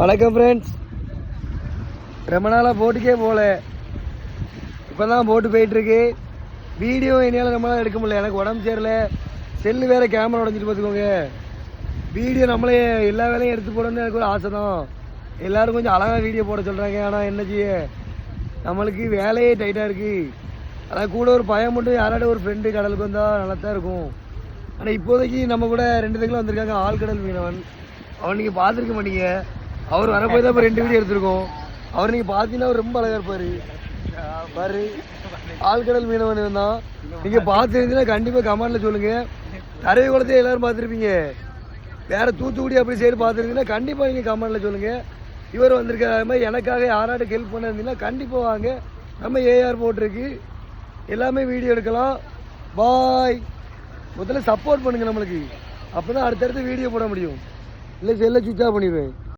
வணக்கம் ஃப்ரெண்ட்ஸ் ரொம்ப நாளாக போட்டுக்கே போகல. இப்போ தான் போட்டு போயிட்டுருக்கு. வீடியோ என்னால் நம்மளால் எடுக்க முடியல. எனக்கு உடம்பு சரியில்லை. செல்லு வேறு கேமரா உடஞ்சிட்டு பார்த்துக்கோங்க. வீடியோ நம்மளே எல்லா வேலையும் எடுத்து போடணும்னு எனக்கு ஒரு ஆசை தான் எல்லோரும் கொஞ்சம் அழகாக வீடியோ போட சொல்கிறாங்க ஆனால் என்ன செய்ய? நம்மளுக்கு வேலையே டைட்டாக இருக்குது அதான் கூட ஒரு பயம் மட்டும் யாராட ஒரு ஃப்ரெண்டு கடலுக்கு வந்தால் நல்லா தான் இருக்கும். ஆனால் இப்போதைக்கு நம்ம கூட ரெண்டு தங்கலாம் வந்திருக்காங்க. ஆழ்கடல் மீனவன். அவன் நீங்கள் பார்த்துருக்க மாட்டீங்க. அவர் வரப்போய் தான் இப்போ ரெண்டு வீடியோ எடுத்திருக்கோம். அவர் நீங்கள் பார்த்தீங்கன்னா அவர் ரொம்ப அழகாக இருப்பார். பாரு ஆழ்கடல் மீனவன் தான். நீங்கள் பார்த்துருந்தீங்கன்னா கண்டிப்பாக கமெண்டில் சொல்லுங்கள் தரவி குளத்தை எல்லாரும் பார்த்துருப்பீங்க. வேற தூத்துக்குடி அப்படி சைடு பார்த்துருந்தீங்கன்னா கண்டிப்பாக நீங்கள் கமெண்டில் சொல்லுங்கள் இவர் வந்திருக்காரு அது மாதிரி எனக்காக யாராட்டும் ஹெல்ப் பண்ணிருந்தீங்கன்னா கண்டிப்பாக வாங்க. நம்ம ஏஆர் போட்டிருக்கு. எல்லாமே வீடியோ எடுக்கலாம். பாய் முதல்ல சப்போர்ட் பண்ணுங்க நம்மளுக்கு. அப்போ தான் அடுத்தடுத்து வீடியோ போட முடியும். இல்லை செல்லை சுவிட்ச் ஆஃப் பண்ணிடுவேன்.